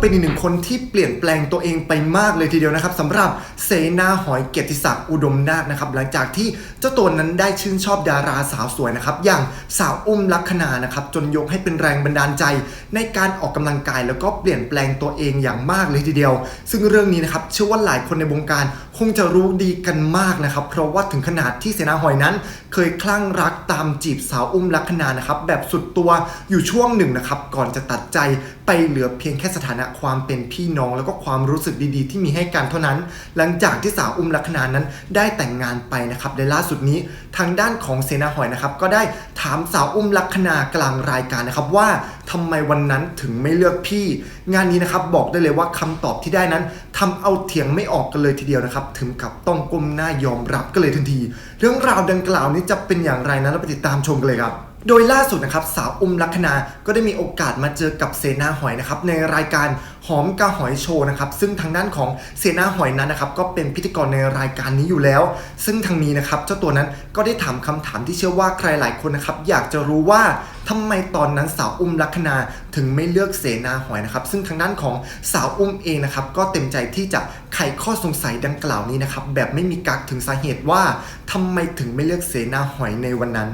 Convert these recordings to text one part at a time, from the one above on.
เป็นอีกหนึ่งคนที่เปลี่ยนแปลงตัวเองไปมากเลยทีเดียวนะครับสำหรับเสนาหอยเกียรติศักดิ์อุดมนาถนะครับหลังจากที่เจ้าตัวนั้นได้ชื่นชอบดาราสาวสวยนะครับอย่างสาวอุ้มลักษณานะครับจนยกให้เป็นแรงบันดาลใจ ในการออกกำลังกายแล้วก็เปลี่ยนแปลงตัวเองอย่างมากเลยทีเดียว ซึ่งเรื่องนี้นะครับเชื่อว่าหลายคนในวงการคงจะรู้ดีกันมากนะครับเพราะว่าถึงขนาดที่เสนาหอยนั้น เคยคลั่งรักตามจีบสาวอุ้มลักษณานะครับแบบสุดตัวอยู่ช่วงหนึ่งนะครับก่อนจะตัดใจไปเหลือเพียงแค่สถานะความเป็นพี่น้องแล้วก็ความรู้สึกดีๆ ที่มีให้กันเท่านั้น หลังจากที่สาวอุ้มลักษณานั้นได้แต่งงานไปนะครับในล่าสุดนี้ทางด้านของเสนาหอยนะครับ ก็ได้ถามสาวอุ้มลักษณากลางรายการนะครับว่าทำไมวันนั้นถึงไม่เลือกพี่ งานนี้นะครับบอกได้เลยว่าคำตอบที่ได้นั้นทำเอาเถียงไม่ออกกันเลยทีเดียวนะครับ ถึงกับต้องก้มหน้ายอมรับกันเลยทันที เรื่องราวดังกล่าวนี้จะเป็นอย่างไรนั้นเราไปติดตามชมกันเลยครับ โดยล่าสุดนะครับสาวอุ้มลักษณาก็ได้มีโอกาสมาเจอกับเสนาหอยนะครับในรายการหอมกะหอยโชว์นะครับซึ่งทางด้านของเสนาหอยนั้นนะครับก็เป็นพิธีกรในรายการนี้อยู่แล้ว ซึ่งทางนี้นะครับเจ้าตัวนั้นก็ได้ถามคำถามที่เชื่อว่าใครหลายคนนะครับอยากจะรู้ว่าทำไมตอนนั้นสาวอุ้มลักษณาถึงไม่เลือกเสนาหอยนะครับซึ่งทางด้านของสาวอุ้มเองนะครับก็เต็มใจที่จะไขข้อสงสัยดังกล่าวนี้นะครับแบบไม่มีกักถึงสาเหตุว่าทำไมถึงไม่เลือกเสนาหอยในวันนั้น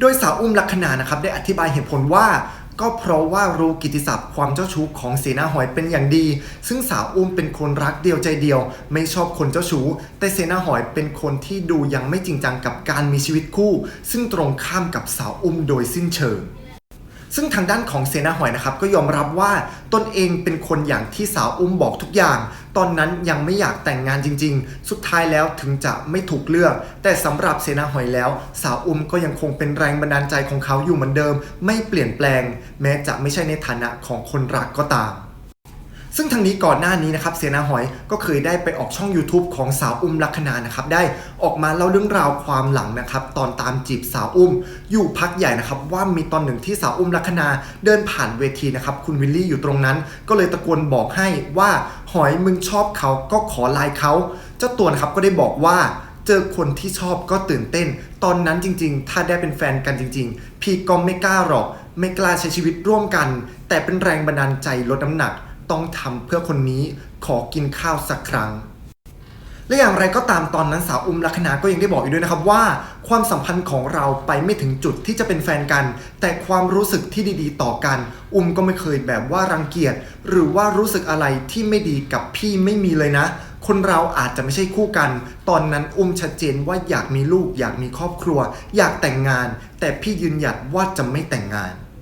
โดยสาวอุ้มลักษณานะครับได้อธิบายเหตุผลว่าก็เพราะว่ารู้กิตติศัพท์ความเจ้าชู้ของเสนาหอยเป็นอย่างดี ซึ่งสาวอุ้มเป็นคนรักเดียวใจเดียว ไม่ชอบคนเจ้าชู้ แต่เสนาหอยเป็นคนที่ดูยังไม่จริงจังกับการมีชีวิตคู่ ซึ่งตรงข้ามกับสาวอุ้มโดยสิ้นเชิง ซึ่งทางด้านของเซนาหอยนะครับก็ยอมรับว่าตนเองเป็นคนอย่างที่สาวอุ้มบอกทุกอย่าง ตอนนั้นยังไม่อยากแต่งงานจริง ๆ สุดท้ายแล้วถึงจะไม่ถูกเลือก แต่สำหรับเซนาหอยแล้ว สาวอุ้มก็ยังคงเป็นแรงบันดาลใจของเขาอยู่เหมือนเดิม ไม่เปลี่ยนแปลง แม้จะไม่ใช่ในฐานะของคนรักก็ตาม ซึ่งทางนี้ก่อนหน้านี้นะครับเสนาหอยก็เคยได้ไปออกช่อง YouTube ของสาวอุ้มลักษณานะครับได้ออกมาเล่าเรื่องราวความหลังนะครับตอนตามจีบสาวอุ้ม อยู่พักใหญ่นะครับว่ามีตอนหนึ่งที่สาวอุ้มลักษณาเดินผ่านเวทีนะครับคุณวิลลี่อยู่ตรงนั้น ก็เลยตะโกนบอกให้ว่าหอยมึงชอบเขาก็ขอไลน์เขาเจ้าตัวนะครับก็ได้บอกว่าเจอคนที่ชอบก็ตื่นเต้น ตอนนั้นจริงๆ ถ้าได้เป็นแฟนกันจริง ๆ พี่ก็ไม่กล้าหรอก ไม่กล้าใช้ชีวิตร่วมกัน แต่เป็นแรงบันดาลใจลดน้ำหนัก ต้องทำเพื่อคนนี้ขอกินข้าวสักครั้ง และอย่างไรก็ตามตอนนั้นสาวอุ้มลักษณาก็ยังได้บอกอีกด้วยนะครับว่า ความสัมพันธ์ของเราไปไม่ถึงจุดที่จะเป็นแฟนกัน แต่ความรู้สึกที่ดีๆ ต่อกัน อุ้มก็ไม่เคยแบบว่ารังเกียจ หรือว่ารู้สึกอะไรที่ไม่ดีกับพี่ไม่มีเลยนะคนเราอาจจะไม่ใช่คู่กัน ตอนนั้นอุ้มชัดเจนว่าอยากมีลูก อยากมีครอบครัว อยากแต่งงาน แต่พี่ยืนหยัดว่าจะไม่แต่งงาน